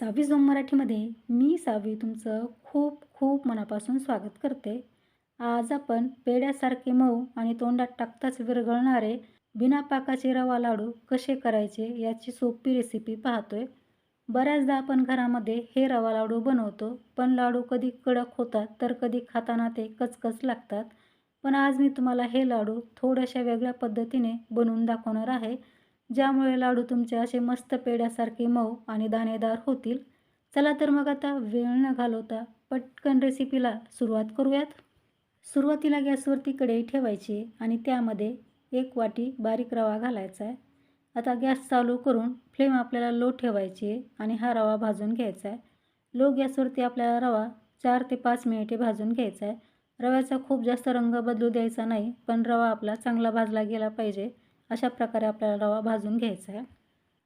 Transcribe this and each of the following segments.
सावी zone मराठीमध्ये मी सावी तुमचं खूप खूप मनापासून स्वागत करते. आज आपण पेड्यासारखे मऊ आणि तोंडात टाकताच विरघळणारे बिना पाकाचे रवा लाडू कसे करायचे याची सोपी रेसिपी पाहतोय. बऱ्याचदा आपण घरामध्ये हे रवा लाडू बनवतो पण लाडू कधी कडक होतात तर कधी खाताना ते कचकच लागतात. पण आज मी तुम्हाला हे लाडू थोड्याशा वेगळ्या पद्धतीने बनवून दाखवणार आहे. ज्यामुळे लाडू तुमचे असे मस्त पेड्यासारखे मऊ आणि दाणेदार होतील. चला तर मग आता वेळ न घालवता पटकन रेसिपीला सुरुवात करूयात. सुरुवातीला गॅसवरती कढई ठेवायची आणि त्यामध्ये एक वाटी बारीक रवा घालायचा आहे. आता गॅस चालू करून फ्लेम आपल्याला लो ठेवायची आहे आणि हा रवा भाजून घ्यायचा आहे. लो गॅसवरती आपल्याला रवा चार ते पाच मिनिटे भाजून घ्यायचा आहे. रव्याचा खूप जास्त रंग बदलू द्यायचा नाही पण रवा आपला चांगला भाजला गेला पाहिजे. अशा प्रकारे आपल्याला रवा भाजून घ्यायचा आहे.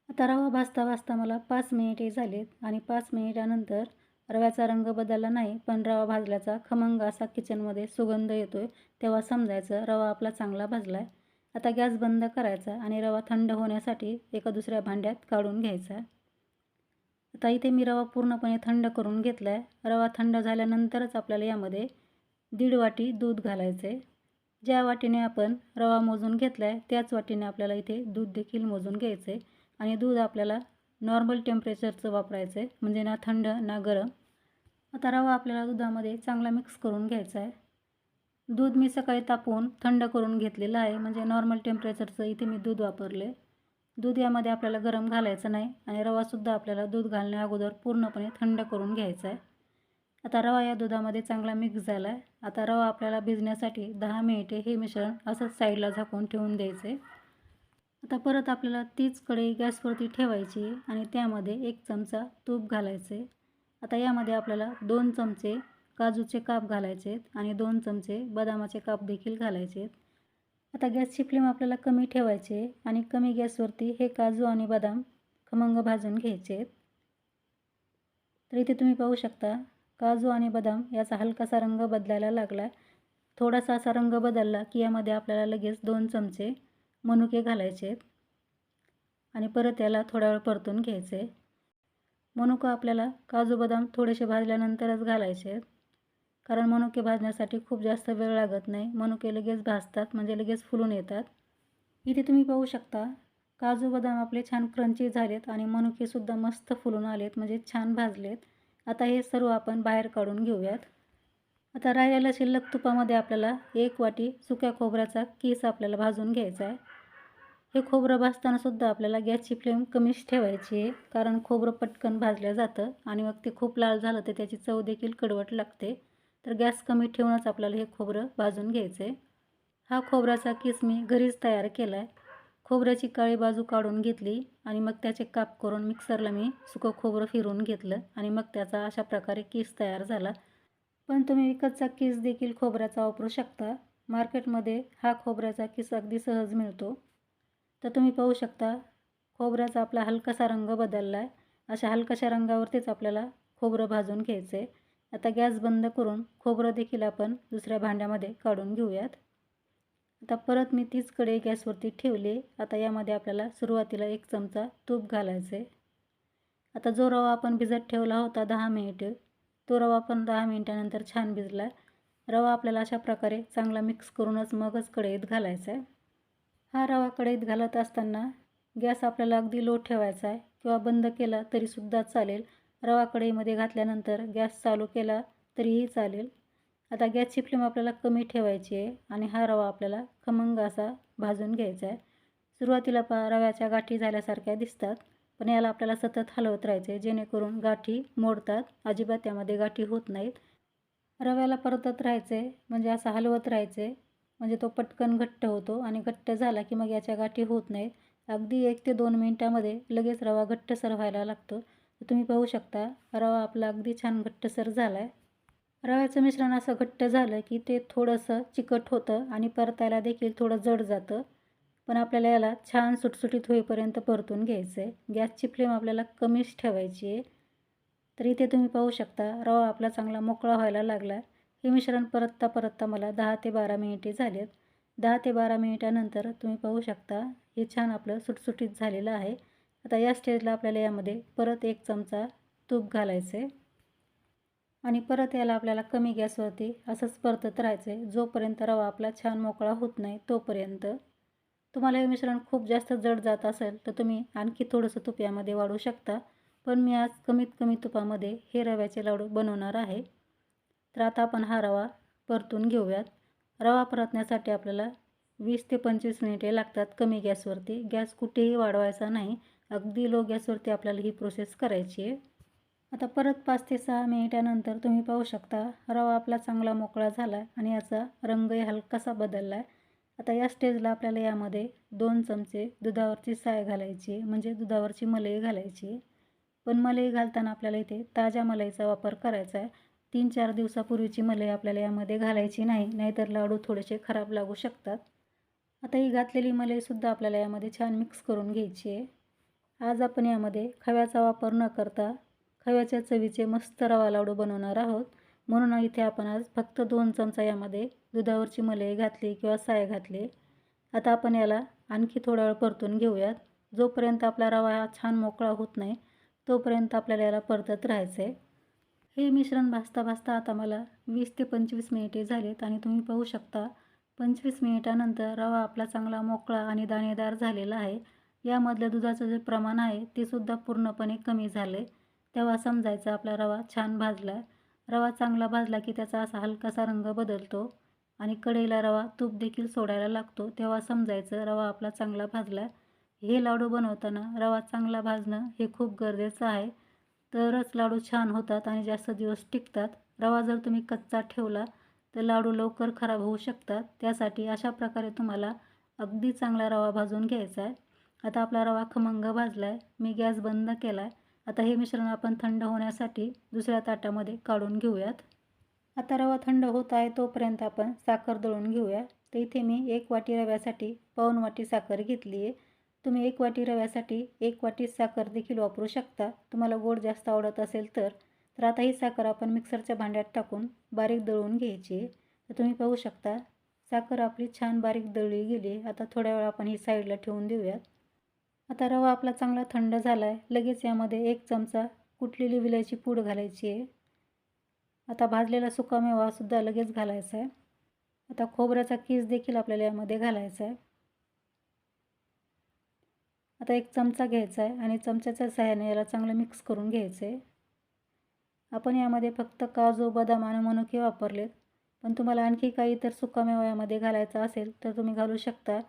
आता रवा भाजता भाजता मला पाच मिनिटे झालेत आणि पाच मिनिटानंतर रव्याचा रंग बदलला नाही पण रवा भाजल्याचा खमंग असा किचनमध्ये सुगंध येतो आहे तेव्हा समजायचं रवा आपला चांगला भाजला आहे आता गॅस बंद करायचा आणि रवा थंड होण्यासाठी एका दुसऱ्या भांड्यात काढून घ्यायचा आता इथे मी रवा पूर्णपणे थंड करून घेतला आहे रवा थंड झाल्यानंतरच आपल्याला यामध्ये दीड वाटी दूध घालायचं आहे ज्या वाटीने आपण रवा मोजून घेतला आहे त्याच वाटीने आपल्याला इथे दूध देखील मोजून घ्यायचं आहे आणि दूध आपल्याला नॉर्मल टेम्परेचरचं वापरायचं आहे म्हणजे ना थंड ना गरम. आता रवा आपल्याला दुधामध्ये चांगला मिक्स करून घ्यायचा आहे दूध मी सकाळी तापवून थंड करून घेतलेलं आहे म्हणजे नॉर्मल टेम्परेचरचं इथे मी दूध वापरले दूध यामध्ये आपल्याला गरम घालायचं नाही आणि रवासुद्धा आपल्याला दूध घालण्या अगोदर पूर्णपणे थंड करून घ्यायचा आहे आता रवा या दुधामध्ये चांगला मिक्स झाला आहे आता रवा आपल्याला भिजण्यासाठी दहा मिनिटे हे मिश्रण असंच साईडला झाकून ठेवून द्यायचं. आहे आता परत आपल्याला तीच कढई गॅसवरती ठेवायची आणि त्यामध्ये एक चमचा तूप घालायचे. आता यामध्ये आपल्याला दोन चमचे काजूचे काप घालायचे आहेत आणि दोन चमचे बदामाचे काप देखील घालायचे आहेत आता गॅसची फ्लेम आपल्याला कमी ठेवायचे आणि कमी गॅसवरती हे काजू आणि बदाम खमंग भाजून घ्यायचे आहेत तर इथे तुम्ही पाहू शकता काजू आणि बदाम याचा हलकासा रंग बदलायला लागला. थोडासा असा रंग बदलला की यामध्ये आपल्याला लगेच दोन चमचे मनुके घालायचे आहेत आणि परत याला थोडा वेळ परतून घ्यायचे मनुका आपल्याला काजू बदाम थोडेसे भाजल्यानंतरच घालायचे आहेत. कारण मनुके भाजण्यासाठी खूप जास्त वेळ लागत नाही. मनुके लगेच भाजतात म्हणजे लगेच फुलून येतात. इथे तुम्ही पाहू शकता काजू बदाम आपले छान क्रंची झालेत आणि मनुकेसुद्धा मस्त फुलून आलेत म्हणजे छान भाजलेत. आता हे सर्व आपण बाहेर काढून घेऊयात. आता राहिलेल्या शिल्लक तुपामध्ये आपल्याला एक वाटी सुक्या खोबऱ्याचा किस आपल्याला भाजून घ्यायचा आहे. हे खोबरं भाजतानासुद्धा आपल्याला गॅसची फ्लेम कमीच ठेवायची आहे कारण खोबरं पटकन भाजलं जातं आणि मग ते खूप लाल झालं तर त्याची चव देखील कडवट लागते. तर गॅस कमी ठेवूनच आपल्याला हे खोबरं भाजून घ्यायचं आहे हा खोबऱ्याचा किस मी घरीच तयार केला आहे खोबऱ्याची काळी बाजू काढून घेतली आणि मग त्याचे काप करून मिक्सरला मी सुकं खोबरं फिरून घेतलं आणि मग त्याचा अशा प्रकारे केस तयार झाला. पण तुम्ही विकतचा केस देखील खोबऱ्याचा वापरू शकता. मार्केटमध्ये हा खोबऱ्याचा केस अगदी सहज मिळतो. तर तुम्ही पाहू शकता खोबऱ्याचा आपला हलकासा रंग बदलला आहे अशा हलकाशा रंगावरतीच आपल्याला खोबरं भाजून घ्यायचं आहे आता गॅस बंद करून खोबरं देखील आपण दुसऱ्या भांड्यामध्ये काढून घेऊयात. आता परत मी तीच कढई गॅसवरती ठेवली. आता यामध्ये आपल्याला सुरुवातीला एक चमचा तूप घालायचं आहे आता जो रवा आपण भिजत ठेवला होता दहा मिनिटे तो रवा पण दहा मिनिटानंतर छान भिजला. रवा आपल्याला अशा प्रकारे चांगला मिक्स करूनच मगच कढईत घालायचा आहे हा रवा कढईत घालत असताना गॅस आपल्याला अगदी लो ठेवायचा आहे किंवा बंद केला तरीसुद्धा चालेल. रवा कढईमध्ये घातल्यानंतर गॅस चालू केला तरीही चालेल. आता गॅसची फ्लेम आपल्याला कमी ठेवायची आहे आणि हा रवा आपल्याला खमंग असा भाजून घ्यायचा आहे. सुरुवातीला पा रव्याच्या गाठी झाल्यासारख्या दिसतात पण याला आपल्याला सतत हलवत राहायचे जेणेकरून गाठी मोडतात. अजिबात त्यामध्ये गाठी होत नाहीत. रव्याला परतत राहायचे म्हणजे असं हलवत राहायचे म्हणजे तो पटकन घट्ट होतो आणि घट्ट झाला की मग याच्या गाठी होत नाहीत. अगदी एक ते दोन मिनटामध्ये लगेच रवा घट्टसर व्हायला लागतो. तर तुम्ही पाहू शकता रवा आपला अगदी छान घट्टसर झाला आहे रव्याचं मिश्रण असं घट्ट झालं की ते थोडंसं चिकट होतं आणि परतायला देखील थोडं जड जातं. पण आपल्याला याला छान सुटसुटीत होईपर्यंत परतून घ्यायचं आहे गॅसची फ्लेम आपल्याला कमीच ठेवायची आहे. तर इथे तुम्ही पाहू शकता रवा आपला चांगला मोकळा व्हायला लागला. हे मिश्रण परतता परतता मला दहा ते बारा मिनिटे झालेत. दहा ते बारा मिनिटानंतर तुम्ही पाहू शकता हे छान आपलं सुटसुटीत झालेलं आहे. आता या स्टेजला आपल्याला यामध्ये परत एक चमचा तूप घालायचं आहे आणि परत याला आपल्याला कमी गॅसवरती असंच परतत राहायचं आहे जोपर्यंत रवा आपला छान मोकळा होत नाही तोपर्यंत. तुम्हाला हे मिश्रण खूप जास्त जड जात असेल तर तुम्ही आणखी थोडंसं तूप यामध्ये वाढवू शकता. पण मी आज कमीत कमी तुपामध्ये हे रव्याचे लाडू बनवणार आहे. तर आता आपण हा रवा परतून घेऊयात. रवा परतण्यासाठी आपल्याला वीस ते पंचवीस मिनिटे लागतात कमी गॅसवरती. गॅस कुठेही वाढवायचा नाही. अगदी लो गॅसवरती आपल्याला ही प्रोसेस करायची आहे. आता परत पाच ते सहा मिनिटानंतर तुम्ही पाहू शकता रवा आपला चांगला मोकळा झाला आहे आणि याचा रंगही हलकासा बदलला आहे आता या स्टेजला आपल्याला यामध्ये दोन चमचे दुधावरची साय घालायची म्हणजे दुधावरची मलई घालायची. पण मलई घालताना आपल्याला इथे ताज्या मलईचा वापर करायचा आहे तीन चार दिवसापूर्वीची मलई आपल्याला यामध्ये घालायची नाही नाहीतर लाडू थोडेसे खराब लागू शकतात. आता ही घातलेली मलईसुद्धा आपल्याला यामध्ये छान मिक्स करून घ्यायची आहे. आज आपण यामध्ये खव्याचा वापर न करता खव्याच्या चवीचे मस्त रवा लाडू बनवणार आहोत. म्हणून इथे आपण आज फक्त दोन चमचा यामध्ये दुधावरची मलई घातली किंवा साय घातली. आता आपण याला आणखी थोडा वेळ परतून घेऊयात. जोपर्यंत आपला रवा हा छान मोकळा होत नाही तोपर्यंत आपल्याला याला परतत राहायचं आहे हे मिश्रण भाजता भाजता आता मला वीस ते पंचवीस मिनिटे झालीत आणि तुम्ही पाहू शकता पंचवीस मिनिटानंतर रवा आपला चांगला मोकळा आणि दाणेदार झालेला आहे. यामधलं दुधाचं जे प्रमाण आहे ते सुद्धा पूर्णपणे कमी झालं आहे तेव्हा समजायचं आपला रवा छान भाजला आहे रवा चांगला भाजला की त्याचा असा हलकासा रंग बदलतो आणि कढईला रवा तूप देखील सोडायला लागतो. तेव्हा समजायचं रवा आपला चांगला भाजला आहे हे लाडू बनवताना रवा चांगला भाजणं हे खूप गरजेचं आहे. तरच लाडू छान होतात आणि जास्त दिवस टिकतात. रवा जर तुम्ही कच्चा ठेवला तर लाडू लवकर खराब होऊ शकतात. त्यासाठी अशा प्रकारे तुम्हाला अगदी चांगला रवा भाजून घ्यायचा आहे. आता आपला रवा खमंग भाजला आहे मी गॅस बंद केला आहे आता हे मिश्रण आपण थंड होण्यासाठी दुसऱ्या ताटामध्ये काढून घेऊयात. आता रवा थंड होत आहे तोपर्यंत आपण साखर दळून घेऊया. तर इथे मी एक वाटी रव्यासाठी पाऊन वाटी साखर घेतली आहे. तुम्ही एक वाटी रव्यासाठी एक वाटी साखर देखील वापरू शकता. तुम्हाला गोड जास्त आवडत असेल तर. तर आता ही साखर आपण मिक्सरच्या भांड्यात टाकून बारीक दळून घ्यायची आहे. तर तुम्ही पाहू शकता साखर आपली छान बारीक दळली गेली आता थोड्या वेळ आपण ही साईडला ठेवून देऊयात. आता रवा आपला चांगला थंड झाला आहे लगेच यामध्ये एक चमचा कुटलेली विलायची पूड घालायची आहे. आता भाजलेला सुकामेवासुद्धा लगेच घालायचा आहे. आता खोबऱ्याचा कीस देखील आपल्याला यामध्ये घालायचा आहे. आता एक चमचा घ्यायचा आहे आणि चमच्याच्या सहाय्याने याला चांगलं मिक्स करून घ्यायचं आहे. आपण यामध्ये फक्त काजू बदाम आणि मनुके वापरलेत. पण तुम्हाला आणखी काही इतर सुकामेवा यामध्ये घालायचा असेल तर तुम्ही घालू शकता.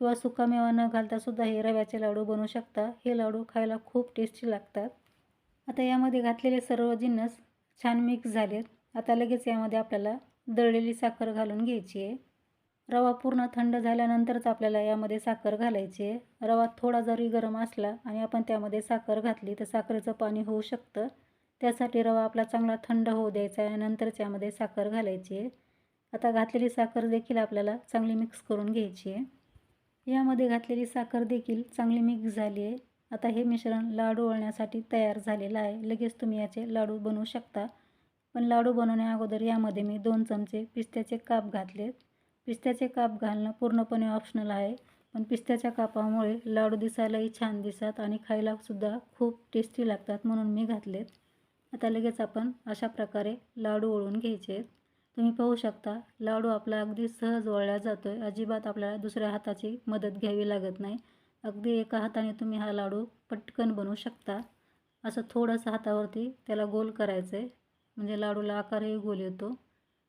किंवा सुकामेवा न घालतासुद्धा हे रव्याचे लाडू बनवू शकता. हे लाडू खायला खूप टेस्टी लागतात. आता यामध्ये घातलेले सर्व जिन्नस छान मिक्स झालेत. आता लगेच यामध्ये आपल्याला दळलेली साखर घालून घ्यायची आहे. रवा पूर्ण थंड झाल्यानंतरच आपल्याला यामध्ये साखर घालायची आहे. रवा थोडा जरी गरम असला आणि आपण त्यामध्ये साखर घातली तर साखरेचं पाणी होऊ शकतं. त्यासाठी रवा आपला चांगला थंड होऊ द्यायचा आहे नंतरच यामध्ये साखर घालायची आहे. आता घातलेली साखर देखील आपल्याला चांगली मिक्स करून घ्यायची आहे. यामध्ये घातलेली साखर देखील चांगली मिक्स झाली आहे. आता हे मिश्रण लाडू वळण्यासाठी तयार झालेलं आहे. लगेच तुम्ही याचे लाडू बनवू शकता. पण लाडू बनवण्या अगोदर यामध्ये मी दोन चमचे पिस्त्याचे काप घातलेत. पिस्त्याचे काप घालणं पूर्णपणे ऑप्शनल आहे. पण पिस्त्याच्या कापामुळे लाडू दिसायलाही छान दिसतात आणि खायलासुद्धा खूप टेस्टी लागतात म्हणून मी घातलेत. आता लगेच आपण अशा प्रकारे लाडू वळून घ्यायचे आहेत. तुम्ही पाहू शकता लाडू आपला अगदी सहज वळला जातो आहे अजिबात आपल्याला दुसऱ्या हाताची मदत घ्यावी लागत नाही. अगदी एका हाताने तुम्ही हा लाडू पटकन बनवू शकता. असं थोडंसं हातावरती त्याला गोल करायचं आहे म्हणजे लाडूला आकारही गोल येतो.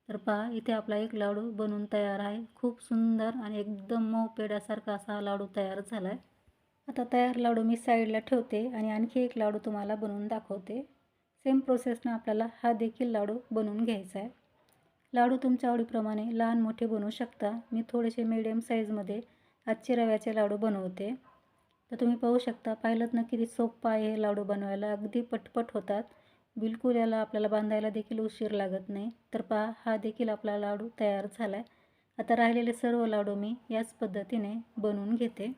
तर पहा इथे आपला एक लाडू बनवून तयार आहे. खूप सुंदर आणि एकदम मऊ पेड्यासारखा असा हा लाडू तयार झाला आहे आता तयार लाडू मी साईडला ठेवते आणि आणखी एक लाडू तुम्हाला बनवून दाखवते. सेम प्रोसेसनं आपल्याला हा देखील लाडू बनवून घ्यायचा आहे लाडू तुमच्या आवडीप्रमाणे लहान मोठे बनवू शकता. मी थोडेसे मिडियम साईजमध्ये आजचे रव्याचे लाडू बनवते. तर तुम्ही पाहू शकता पाहिलं ना किती सोपं आहे हे लाडू बनवायला. अगदी पटपट होतात. बिलकुल याला आपल्याला बांधायला देखील उशीर लागत नाही. तर पहा हा देखील आपला लाडू तयार झाला आहे आता राहिलेले सर्व लाडू मी याच पद्धतीने बनवून घेते.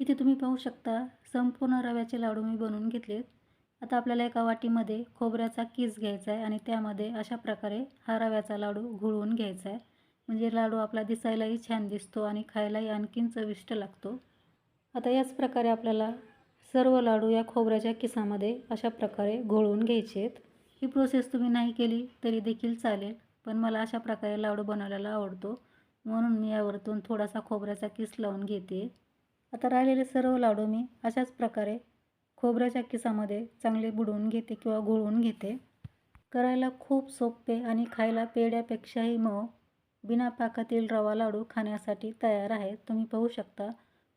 इथे तुम्ही पाहू शकता संपूर्ण रव्याचे लाडू मी बनवून घेतलेत. आता आपल्याला एका वाटीमध्ये खोबऱ्याचा किस घ्यायचा आहे आणि त्यामध्ये अशा प्रकारे हा रव्याचा लाडू घुळवून घ्यायचा आहे. म्हणजे लाडू आपला दिसायलाही छान दिसतो आणि खायलाही आणखीन चविष्ट लागतो. आता याच प्रकारे आपल्याला सर्व लाडू या खोबऱ्याच्या किसामध्ये अशा प्रकारे घोळवून घ्यायचे आहेत. ही प्रोसेस तुम्ही नाही केली तरी देखील चालेल पण मला अशा प्रकारे लाडू बनवलेला आवडतो. म्हणून मी यावरतून थोडासा खोबऱ्याचा किस लावून घेते. आता राहिलेले सर्व लाडू मी अशाच प्रकारे खोबऱ्याच्या किसामध्ये चांगले बुडवून घेते किंवा घोळून घेते. करायला खूप सोपे आणि खायला पेढ्यापेक्षाही मऊ बिना पाकातील रवा लाडू खाण्यासाठी तयार आहेत तुम्ही पाहू शकता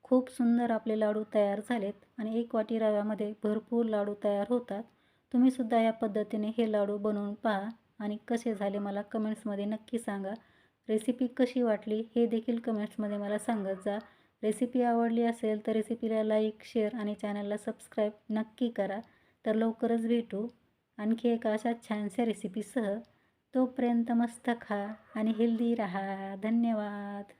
खूप सुंदर आपले लाडू तयार झालेत आणि एक वाटी रव्यामध्ये भरपूर लाडू तयार होतात. तुम्हीसुद्धा या पद्धतीने हे लाडू बनवून पहा आणि कसे झाले मला कमेंट्समध्ये नक्की सांगा. रेसिपी कशी वाटली हे देखील कमेंट्समध्ये मला सांगत जा. रेसिपी आवडली असेल तर रेसिपीला लाईक शेअर आणि चॅनलला सबस्क्राईब नक्की करा. तर लवकरच भेटू आणखी एका अशा छानशा रेसिपीसह. तोपर्यंत मस्त खा आणि हेल्दी राहा. धन्यवाद.